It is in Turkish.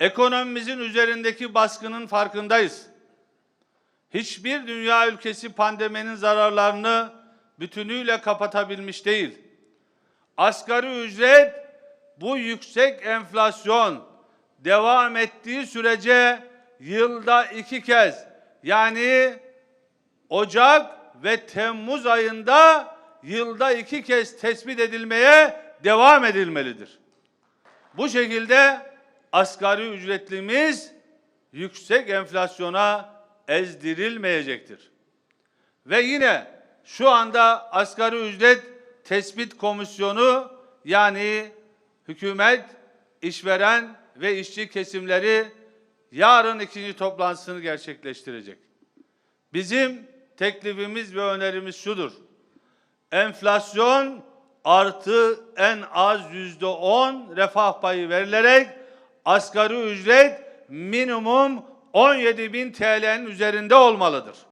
Ekonomimizin üzerindeki baskının farkındayız. Hiçbir dünya ülkesi pandeminin zararlarını bütünüyle kapatabilmiş değil. Asgari ücret bu yüksek enflasyon devam ettiği sürece yılda iki kez yani Ocak ve Temmuz ayında yılda iki kez tespit edilmeye devam edilmelidir. Bu şekilde asgari ücretlimiz yüksek enflasyona ezdirilmeyecektir. Ve yine şu anda asgari ücret tespit komisyonu yani hükümet, işveren ve işçi kesimleri yarın ikinci toplantısını gerçekleştirecek. Bizim teklifimiz ve önerimiz şudur. Enflasyon artı en az yüzde on refah payı verilerek asgari ücret minimum 17 bin TL'nin üzerinde olmalıdır.